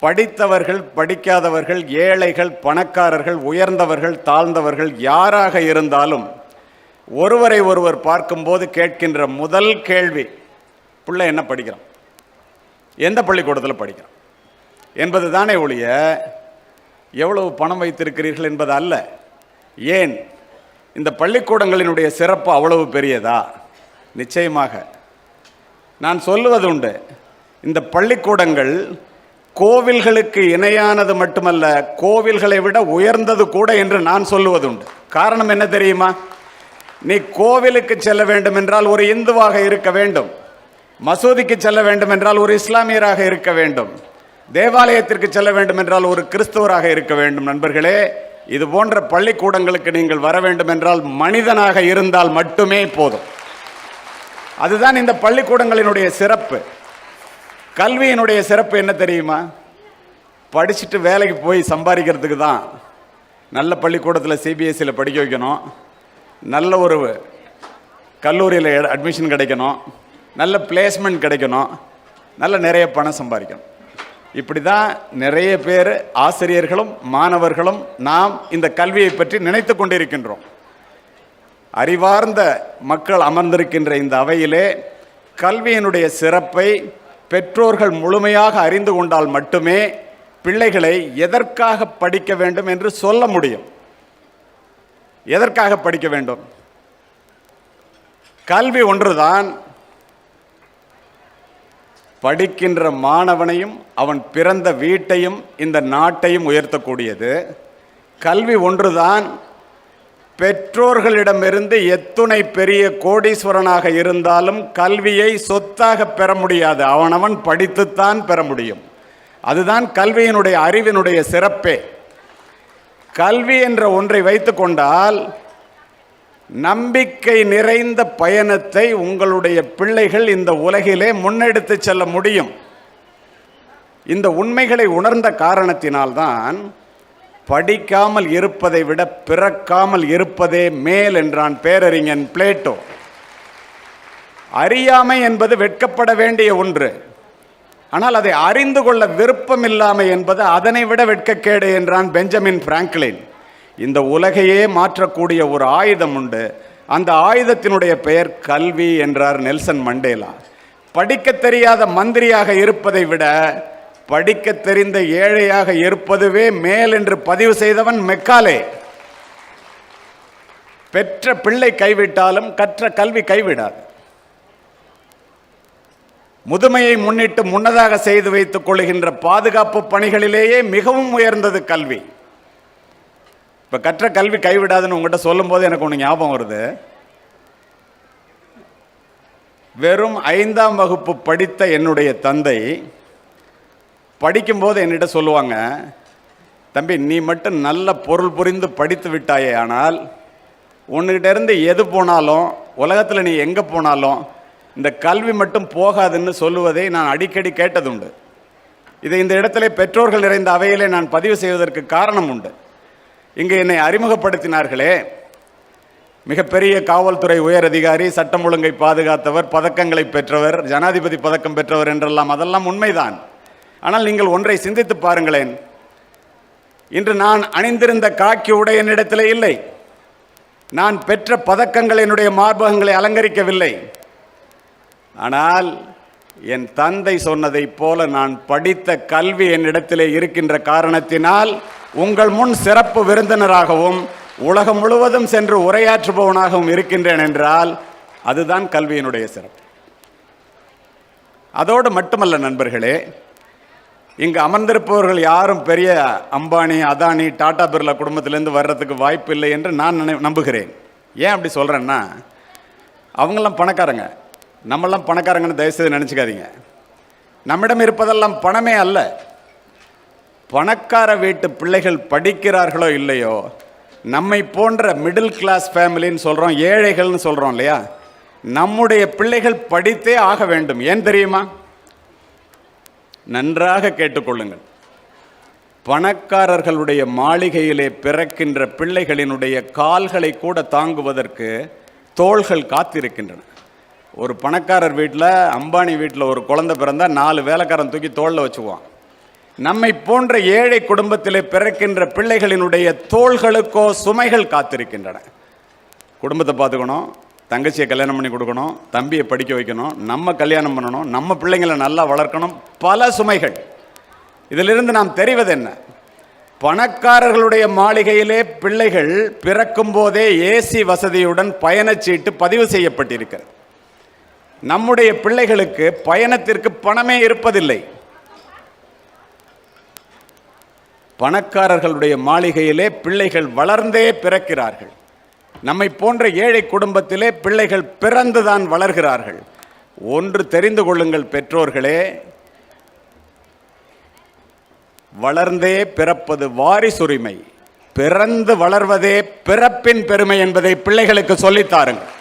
படித்தவர்கள் படிக்காதவர்கள் ஏழைகள் பணக்காரர்கள் உயர்ந்தவர்கள் தாழ்ந்தவர்கள் யாராக இருந்தாலும் ஒருவரை ஒருவர் பார்க்கும்போது கேட்கின்ற முதல் கேள்வி பிள்ளை என்ன படிக்கிறான்? எந்த பள்ளிக்கூடத்தில் படிக்கிறான்? என்பது தானே ஒழிய எவ்வளவு பணம் வைத்திருக்கிறீர்கள் என்பது அல்ல. ஏன்? இந்த பள்ளிக்கூடங்களினுடைய சிறப்பு அவ்வளவு பெரியதா? நிச்சயமாக. நான் சொல்லுவது உண்டு. இந்த பள்ளிக்கூடங்கள் கோவில்களுக்கு இணையானது மட்டுமல்ல கோவில்களை விட உயர்ந்தது கூட என்று நான் சொல்லுவதுண்டு. காரணம் என்ன தெரியுமா? நீ கோவிலுக்கு செல்ல வேண்டும் என்றால் ஒரு இந்துவாக இருக்க வேண்டும். மசூதிக்கு செல்ல வேண்டும் என்றால் ஒரு இஸ்லாமியராக இருக்க வேண்டும். தேவாலயத்திற்கு செல்ல வேண்டும் என்றால் ஒரு கிறிஸ்தவராக இருக்க வேண்டும். நண்பர்களே இது போன்ற பள்ளிக்கூடங்களுக்கு நீங்கள் வர வேண்டும் என்றால் மனிதனாக இருந்தால் மட்டுமே போதும். அதுதான் இந்த பள்ளிக்கூடங்களினுடைய சிறப்பு. கல்வியினுடைய சிறப்பு என்ன தெரியுமா? படிச்சுட்டு வேலைக்கு போய் சம்பாதிக்கிறதுக்கு தான் நல்ல பள்ளிக்கூடத்தில் சிபிஎஸ்சியில் படிக்க வைக்கணும். நல்ல ஒரு கல்லூரியில் அட்மிஷன் கிடைக்கணும். நல்ல பிளேஸ்மெண்ட் கிடைக்கணும். நல்ல நிறைய பணம் சம்பாதிக்கணும். இப்படி தான் நிறைய பேர் ஆசிரியர்களும் மாணவர்களும் நாம் இந்த கல்வியை பற்றி நினைத்து கொண்டிருக்கின்றோம். அறிவார்ந்த மக்கள் அமர்ந்திருக்கின்ற இந்த அவையிலே கல்வியினுடைய சிறப்பை பெற்றோர்கள் முழுமையாக அறிந்து கொண்டால் மட்டுமே பிள்ளைகளை எதற்காக படிக்க வேண்டும் என்று சொல்ல முடியும். எதற்காக படிக்க வேண்டும்? கல்வி ஒன்றுதான். படிக்கின்ற மாணவனையும் அவன் பிறந்த வீட்டையும் இந்த நாட்டையும் உயர்த்தக்கூடியது. கல்வி ஒன்றுதான். பெற்றோர்களிடமிருந்து எத்துணை பெரிய கோடீஸ்வரனாக இருந்தாலும் கல்வியை சொத்தாக பெற முடியாது. அவனவன் படித்துத்தான் பெற முடியும். அதுதான் கல்வியினுடைய அறிவினுடைய சிறப்பே. கல்வி என்ற ஒன்றை வைத்துக்கொண்டால் நம்பிக்கை நிறைந்த பயணத்தை உங்களுடைய பிள்ளைகள் இந்த உலகிலே முன்னெடுத்து செல்ல முடியும். இந்த உண்மைகளை உணர்ந்த காரணத்தினால்தான் படிக்காமல் இருப்பதை விட பிறக்காமல் இருப்பதே மேல் என்றான் பேரறிஞன் பிளேட்டோ. அறியாமை என்பது வெட்கப்பட வேண்டிய ஒன்று. ஆனால் அதை அறிந்து கொள்ள விருப்பமில்லாமை என்பது அதனை விட வெட்கக்கேடு என்றான் பெஞ்சமின் பிராங்க்லின். இந்த உலகையே மாற்றக்கூடிய ஒரு ஆயுதம் உண்டு. அந்த ஆயுதத்தினுடைய பெயர் கல்வி என்றார் நெல்சன் மண்டேலா. படிக்க தெரியாத மந்திரியாக இருப்பதை விட படிக்க தெரிந்த ஏழையாக இருப்பதுவே மேல் என்று பதிவு செய்தவன் மெக்காலே. பெற்ற பிள்ளை கைவிட்டாலும் கற்ற கல்வி கைவிடாது. முதுமையை முன்னிட்டு முன்னதாக செய்து வைத்துக் கொள்கின்ற பாதுகாப்பு பணிகளிலேயே மிகவும் உயர்ந்தது கல்வி. இப்போ கற்ற கல்வி கைவிடாதுன்னு உங்கள்கிட்ட சொல்லும்போது எனக்கு ஒன்று ஞாபகம் வருது. வெறும் ஐந்தாம் வகுப்பு படித்த என்னுடைய தந்தை படிக்கும்போது என்னிட்ட சொல்லுவாங்க தம்பி நீ மட்டும் நல்ல பொருள் புரிந்து படித்து விட்டாயே ஆனால் உன்கிட்ட இருந்து எது போனாலும் உலகத்தில் நீ எங்கே போனாலும் இந்த கல்வி மட்டும் போகாதுன்னு சொல்லுவதை நான் அடிக்கடி கேட்டதுண்டு. இதை இந்த இடத்துல பெற்றோர்கள் நிறைந்த அவையிலே நான் பதிவு செய்வதற்கு காரணம் உண்டு. இங்கு என்னை அறிமுகப்படுத்தினார்களே மிகப்பெரிய காவல்துறை உயர் அதிகாரி சட்டம் ஒழுங்கை பாதுகாத்தவர் பதக்கங்களை பெற்றவர் ஜனாதிபதி பதக்கம் பெற்றவர் என்றெல்லாம் அதெல்லாம் உண்மைதான். ஆனால் நீங்கள் ஒன்றை சிந்தித்து பாருங்களேன். இன்று நான் அணிந்திருந்த காக்கி உடை என்னிடத்தில் இல்லை. நான் பெற்ற பதக்கங்கள் என்னுடைய மார்பகங்களை அலங்கரிக்கவில்லை. ஆனால் என் தந்தை சொன்னதைப் போல நான் படித்த கல்வி என்னிடத்திலே இருக்கின்ற காரணத்தினால் உங்கள் முன் சிறப்பு விருந்தினராகவும் உலகம் முழுவதும் சென்று உரையாற்றுபவனாகவும் இருக்கின்றேன் என்றால் அதுதான் கல்வியினுடைய சிறப்பு. அதோடு மட்டுமல்ல நண்பர்களே இங்கு அமர்ந்திருப்பவர்கள் யாரும் பெரிய அம்பானி அதானி டாடா பிர்லா குடும்பத்திலேருந்து வர்றதுக்கு வாய்ப்பு இல்லை என்று நான் நினை நம்புகிறேன். ஏன் அப்படி சொல்கிறேன்னா அவங்கெல்லாம் பணக்காரங்க. நம்மெல்லாம் பணக்காரங்கன்னு தயவுசெய்து நினச்சிக்காதீங்க. நம்மிடம் இருப்பதெல்லாம் பணமே அல்ல. பணக்கார வீட்டு பிள்ளைகள் படிக்கிறார்களோ இல்லையோ நம்மை போன்ற மிடில் கிளாஸ் ஃபேமிலின்னு சொல்கிறோம் ஏழைகள்னு சொல்கிறோம் இல்லையா நம்முடைய பிள்ளைகள் படித்தே ஆக வேண்டும். ஏன் தெரியுமா? நன்றாக கேட்டுக்கொள்ளுங்கள். பணக்காரர்களுடைய மாளிகையிலே பிறக்கின்ற பிள்ளைகளினுடைய கால்களை கூட தாங்குவதற்கு தோள்கள் காத்திருக்கின்றன. ஒரு பணக்காரர் வீட்டில் அம்பானி வீட்டில் ஒரு குழந்தை பிறந்தால் நாலு வேலைக்காரன் தூக்கி தோளில் வச்சுக்குவான். நம்மை போன்ற ஏழை குடும்பத்திலே பிறக்கின்ற பிள்ளைகளினுடைய தோள்களுக்கோ சுமைகள் காத்திருக்கின்றன. குடும்பத்தை பார்த்துக்கணும். தங்கச்சியை கல்யாணம் பண்ணி கொடுக்கணும் தம்பியை படிக்க வைக்கணும் நம்ம கல்யாணம் பண்ணணும் நம்ம பிள்ளைங்களை நல்லா வளர்க்கணும் பல சுமைகள். இதிலிருந்து நாம் தெரிவது என்ன பணக்காரர்களுடைய மாளிகையிலே பிள்ளைகள் பிறக்கும் போதே ஏசி வசதியுடன் பயணச்சீட்டு பதிவு செய்யப்பட்டிருக்கிறது. நம்முடைய பிள்ளைகளுக்கு பயணத்திற்கு பணமே இருப்பதில்லை. பணக்காரர்களுடைய மாளிகையிலே பிள்ளைகள் வளர்ந்தே பிறக்கிறார்கள். நம்மை போன்ற ஏழை குடும்பத்திலே பிள்ளைகள் பிறந்துதான் வளர்கிறார்கள். ஒன்று தெரிந்து கொள்ளுங்கள் பெற்றோர்களே வளர்ந்தே பிறப்பது வாரிசுரிமை. பிறந்து வளர்வதே பிறப்பின் பெருமை என்பதை பிள்ளைகளுக்கு சொல்லித்தாருங்கள்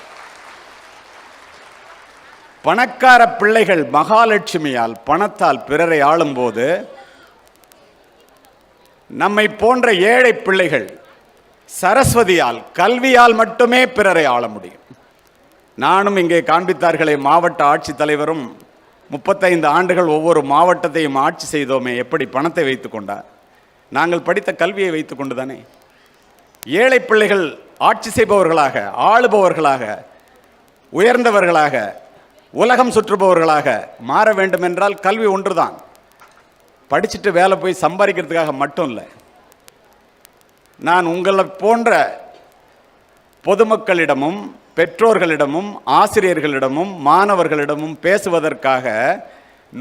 பணக்கார பிள்ளைகள் மகாலட்சுமியால் பணத்தால் பிறரை ஆளும்போது நம்மை போன்ற ஏழை பிள்ளைகள் சரஸ்வதியால் கல்வியால் மட்டுமே பிறரை ஆள முடியும். நானும் இங்கே காண்பித்தார்களே மாவட்ட ஆட்சித்தலைவரும் முப்பத்தைந்து ஆண்டுகள் ஒவ்வொரு மாவட்டத்தையும் ஆட்சி செய்தோமே எப்படி பணத்தை வைத்து கொண்டார்? நாங்கள் படித்த கல்வியை வைத்துக்கொண்டு தானே ஏழை பிள்ளைகள் ஆட்சி செய்பவர்களாக ஆளுபவர்களாக உயர்ந்தவர்களாக உலகம் சுற்றுபவர்களாக மாற வேண்டுமென்றால் கல்வி ஒன்றுதான். படிச்சுட்டு வேலை போய் சம்பாதிக்கிறதுக்காக மட்டும் இல்லை. நான் உங்களை போன்ற பொதுமக்களிடமும் பெற்றோர்களிடமும் ஆசிரியர்களிடமும் மாணவர்களிடமும் பேசுவதற்காக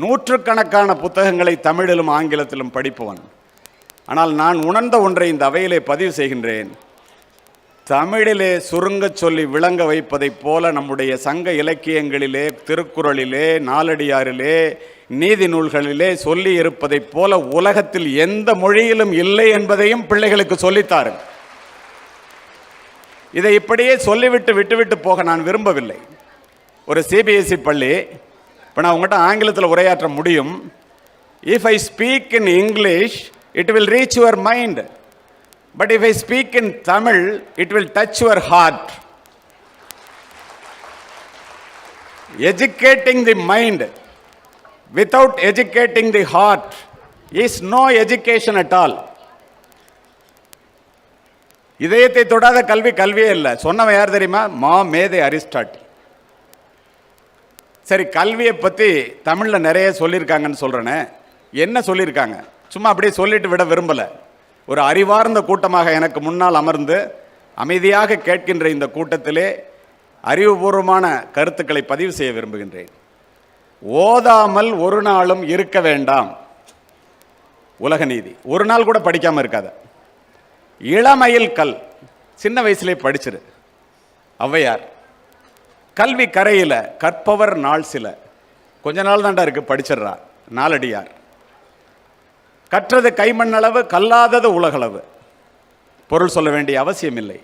நூற்றுக்கணக்கான புத்தகங்களை தமிழிலும் ஆங்கிலத்திலும் படிப்பவன். ஆனால் நான் உணர்ந்த ஒன்றை இந்த அவையிலே பதிவு செய்கின்றேன். தமிழிலே சுருங்கச் சொல்லி விளங்க வைப்பதைப் போல நம்முடைய சங்க இலக்கியங்களிலே திருக்குறளிலே நாலடியாரிலே நீதி நூல்களிலே சொல்லி இருப்பதைப் போல உலகத்தில் எந்த மொழியிலும் இல்லை என்பதையும் பிள்ளைகளுக்கு சொல்லித்தாரு இதை இப்படியே சொல்லிவிட்டு விட்டுவிட்டு போக நான் விரும்பவில்லை. ஒரு சிபிஎஸ்இ பள்ளி இப்போ நான் உங்கள்கிட்ட ஆங்கிலத்தில் உரையாற்ற முடியும். If I speak in English it will reach your mind but if I speak in Tamil it will touch your heart educating the mind without educating the heart is no education at all இதயத்தை தொடாத கல்வி கல்வியே இல்லை. சொன்னவன் யார் தெரியுமா? மா மேதை அரிஸ்டாட்டில். சரி கல்வியை பற்றி தமிழில் நிறைய சொல்லியிருக்காங்கன்னு சொல்கிறேனே என்ன சொல்லியிருக்காங்க? சும்மா அப்படியே சொல்லிட்டு விட விரும்பலை. ஒரு அறிவார்ந்த கூட்டமாக எனக்கு முன்னால் அமர்ந்து அமைதியாக கேட்கின்ற இந்த கூட்டத்திலே அறிவுபூர்வமான கருத்துக்களை பதிவு செய்ய விரும்புகின்றேன். ஓதாமல் ஒரு நாளும் இருக்க வேண்டாம். உலக நீதி. ஒரு நாள் கூட படிக்காமல் இருக்காத. இளமையில் கல். சின்ன வயசுலே படிச்சிரு. ஔவையார். கல்வி கரையில் கற்பவர் நாள் சில. கொஞ்ச நாள் தாண்டா இருக்கு படிச்சிடுறா. நாலடியார். கற்றது கைமண்ணளவு கல்லாதது உலகளவு. பொருள் சொல்ல வேண்டிய அவசியம் இல்லை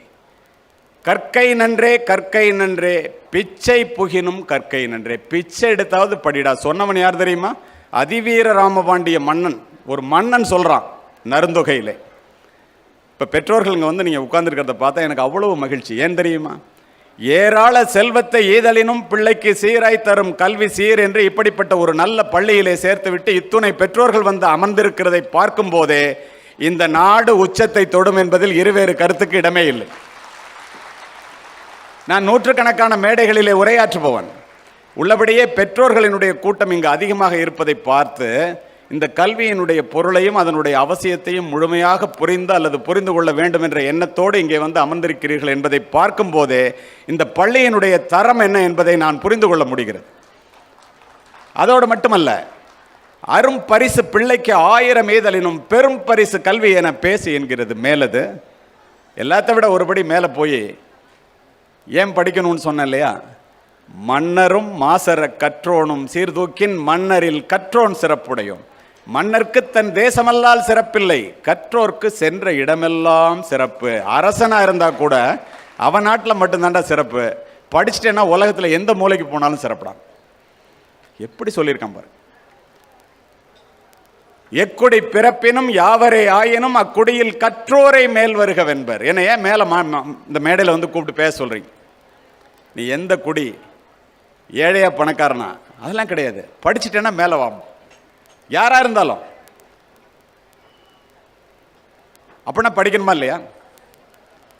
கற்கை நன்றே கற்கை நன்றே. பிச்சை புகினும் கற்கை நன்றே. பிச்சை எடுத்தாவது படிடா. சொன்னவன் யார் தெரியுமா? அதிவீர ராமபாண்டிய மன்னன். ஒரு மன்னன் சொல்கிறான் நருந்தொகையில். இப்போ பெற்றோர்கள் இங்கே வந்து நீங்கள் உட்காந்துருக்கிறத பார்த்தா எனக்கு அவ்வளவு மகிழ்ச்சி. ஏன் தெரியுமா? ஏராள செல்வத்தை ஈதலினும் பிள்ளைக்கு சீராய் தரும் கல்வி சீர் என்று இப்படிப்பட்ட ஒரு நல்ல பள்ளியிலே சேர்த்துவிட்டு இத்துணை பெற்றோர்கள் வந்து அமர்ந்திருக்கிறதை பார்க்கும் போதே இந்த நாடு உச்சத்தை தொடும் என்பதில் இருவேறு கருத்துக்கு இடமே இல்லை. நான் நூற்றுக்கணக்கான மேடைகளிலே உரையாற்றுபவன். உள்ளபடியே பெற்றோர்களினுடைய கூட்டம் இங்கு அதிகமாக இருப்பதை பார்த்து இந்த கல்வியினுடைய பொருளையும் அதனுடைய அவசியத்தையும் முழுமையாக புரிந்து அல்லது புரிந்து கொள்ள வேண்டும் என்ற எண்ணத்தோடு இங்கே வந்து அமர்ந்திருக்கிறீர்கள் என்பதை பார்க்கும்போதே இந்த பள்ளியினுடைய தரம் என்ன என்பதை நான் புரிந்து கொள்ள முடிகிறது. அதோடு மட்டுமல்ல அரும் பரிசு பிள்ளைக்கு ஆயிரம் ஏதலினும் பெரும் பரிசு கல்வி என பேசி என்கிறது. மேலது எல்லாத்த விட ஒருபடி மேலே போய் ஏன் படிக்கணும்னு சொன்னேன் இல்லையா? மன்னரும் மாசர கற்றோனும் சீர்தூக்கின் மன்னரில் கற்றோன் சிறப்புடையோன். மன்னர்க்கு தன் தேசமல்லால் சிறப்பில்லை. கற்றோர்க்கு சென்ற இடமெல்லாம் சிறப்பு. அரசனாக இருந்தால் கூட அவன் நாட்டில் மட்டும்தான்டா சிறப்பு. படிச்சுட்டேன்னா உலகத்தில் எந்த மூலைக்கு போனாலும் சிறப்புடான் எப்படி சொல்லியிருக்கான் பாரு. எக்குடி பிறப்பினும் யாவரே ஆயினும் அக்குடியில் கற்றோரை மேல் வருக வென்பர் என்ன ஏன் மேலே இந்த மேடையில் வந்து கூப்பிட்டு பேச சொல்கிறீங்க நீ எந்த குடி? ஏழையா பணக்காரனா? அதெல்லாம் கிடையாது. படிச்சுட்டேன்னா மேலே வாம் யாரா இருந்தாலும். அப்படின்னா படிக்கணுமா இல்லையா?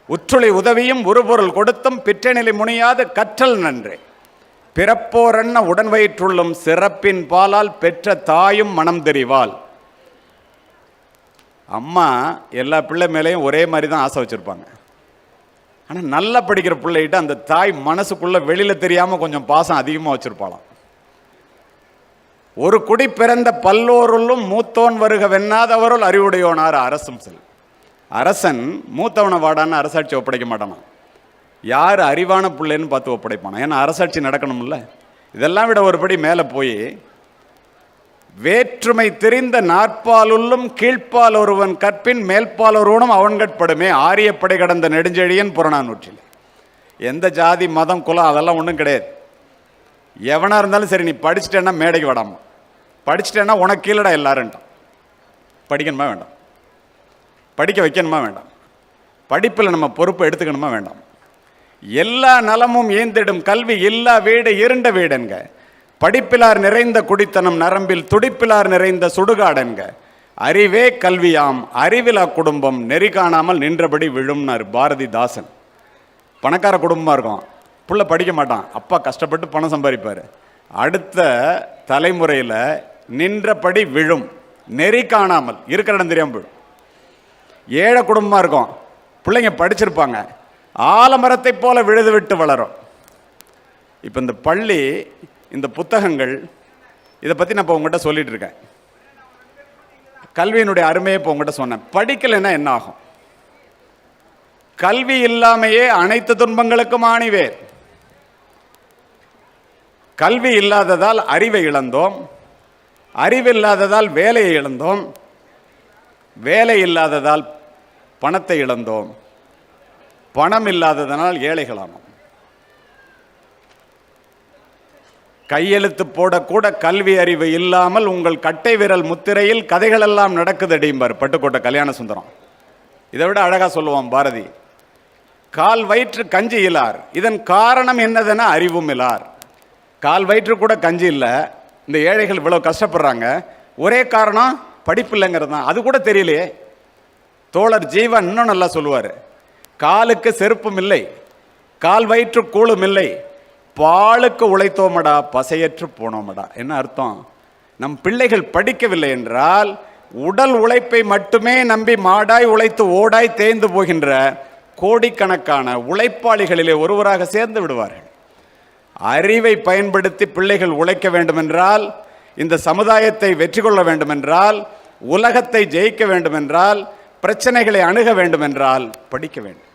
உற்றுளை உதவியும் ஒரு பொருள் கொடுத்தும் பிற்றநிலை முனியாது கற்றல் நன்றே. பிறப்போரன்ன உடன் வயிற்றுள்ளும் சிறப்பின் பாலால் பெற்ற தாயும் மனம் தெரிவாள். அம்மா எல்லா பிள்ளை மேலேயும் ஒரே மாதிரி தான் ஆசை வச்சுருப்பாங்க. ஆனால் நல்லா படிக்கிற பிள்ளைகிட்ட அந்த தாய் மனசுக்குள்ள வெளியில் தெரியாமல் கொஞ்சம் பாசம் அதிகமாக வச்சுருப்பாளாம். ஒரு குடி பிறந்த பல்லோருள்ளும் மூத்தோன் வருக வெண்ணாதவருள் அறிவுடையோனார் அரசும் செல். அரசன் மூத்தவனை வாடான்னு அரசாட்சி ஒப்படைக்க மாட்டானான் யார் அறிவான பிள்ளைன்னு பார்த்து ஒப்படைப்பானா? ஏன்னா அரசாட்சி நடக்கணும்ல. இதெல்லாம் விட ஒருபடி மேலே போய் வேற்றுமை தெரிந்த நாற்பாலுள்ளும் கீழ்ப்பால் ஒருவன் கற்பின் மேல்பால் ஒருவனும் அவன்கட்படுமே. ஆரியப்படை கடந்த நெடுஞ்செழியன் புறநானூற்றில். எந்த ஜாதி மதம் குலம் அதெல்லாம் ஒன்றும் கிடையாது. எவனாக இருந்தாலும் சரி நீ படிச்சிட்டேன்னா மேடைக்கு விடாம? படிச்சிட்டேன்னா உனக்கு கீழடா எல்லாருன்ட்டான். படிக்கணுமா வேண்டாம். படிக்க வைக்கணுமா வேண்டாம். படிப்பில் நம்ம பொறுப்பு எடுத்துக்கணுமா வேண்டாம். எல்லா நலமும் ஏந்திடும் கல்வி எல்லா வீடு இருண்ட வீடுங்க படிப்பிலார் நிறைந்த குடித்தனம் நரம்பில் துடிப்பிலார் நிறைந்த சுடுகாடென்க. அறிவே கல்வியாம் அறிவிலா குடும்பம் நெறி காணாமல் நின்றபடி விழும்னார் பாரதிதாசன். பணக்கார குடும்பமாக இருக்கும். புள்ள படிக்க மாட்டான். அப்பா கஷ்டப்பட்டு பணம் சம்பாதிப்பார். அடுத்த தலைமுறையில் நின்றபடி விழும். நெறி காணாமல். இருக்கிற இடம் தெரியாமல் போயிடும். ஏழை குடும்பமாக இருக்கும். பிள்ளைங்க படிச்சிருப்பாங்க. ஆலமரத்தை போல விழுது விட்டு வளரும். இப்போ இந்த பள்ளி இந்த புத்தகங்கள் இதை பற்றி நான் இப்போ உங்கள்கிட்ட சொல்லிட்டு இருக்கேன். கல்வியினுடைய அருமையை இப்போ உங்கள்கிட்ட சொன்னேன். படிக்கலைன்னா என்ன ஆகும்? கல்வி இல்லாமையே அனைத்து துன்பங்களுக்கும் ஆணிவேர். கல்வி இல்லாததால் அறிவை இழந்தோம். அறிவில்லாததால் வேலையை இழந்தோம். வேலை இல்லாததால் பணத்தை இழந்தோம். பணம் இல்லாததனால் ஏழைகளானோம் கையெழுத்து போடக்கூட கல்வி அறிவு இல்லாமல் உங்கள் கட்டை விரல் முத்திரையில் கதைகளெல்லாம் நடக்குது அடிம்பார் பட்டுக்கோட்டை கல்யாண சுந்தரம். இதை விட அழகாக சொல்லுவான் பாரதி கால் வயிற்று கஞ்சி இலார். இதன் காரணம் என்னதென அறிவும் இலார். கால் வயிற்று கூட கஞ்சி இல்லை இந்த ஏழைகள் இவ்வளோ கஷ்டப்படுறாங்க. ஒரே காரணம் படிப்பு இல்லைங்கிறது தான். அது கூட தெரியலையே. தோழர் ஜீவன் இன்னும் நல்லா சொல்லுவார். காலுக்கு செருப்பும் இல்லை கால் வயிற்று கூழும் இல்லை பாலுக்கு உழைத்தோமடா பசையற்று போனோமடா. என்ன அர்த்தம்? நம் பிள்ளைகள் படிக்கவில்லை என்றால் உடல் உழைப்பை மட்டுமே நம்பி மாடாய் உழைத்து ஓடாய் தேய்ந்து போகின்ற கோடிக்கணக்கான உழைப்பாளிகளிலே ஒருவராக சேர்ந்து விடுவார்கள். அறிவை பயன்படுத்தி பிள்ளைகள் உழைக்க வேண்டுமென்றால் இந்த சமுதாயத்தை வெற்றி கொள்ள வேண்டுமென்றால் உலகத்தை ஜெயிக்க வேண்டுமென்றால் பிரச்சனைகளை அணுக வேண்டுமென்றால் படிக்க வேண்டும்.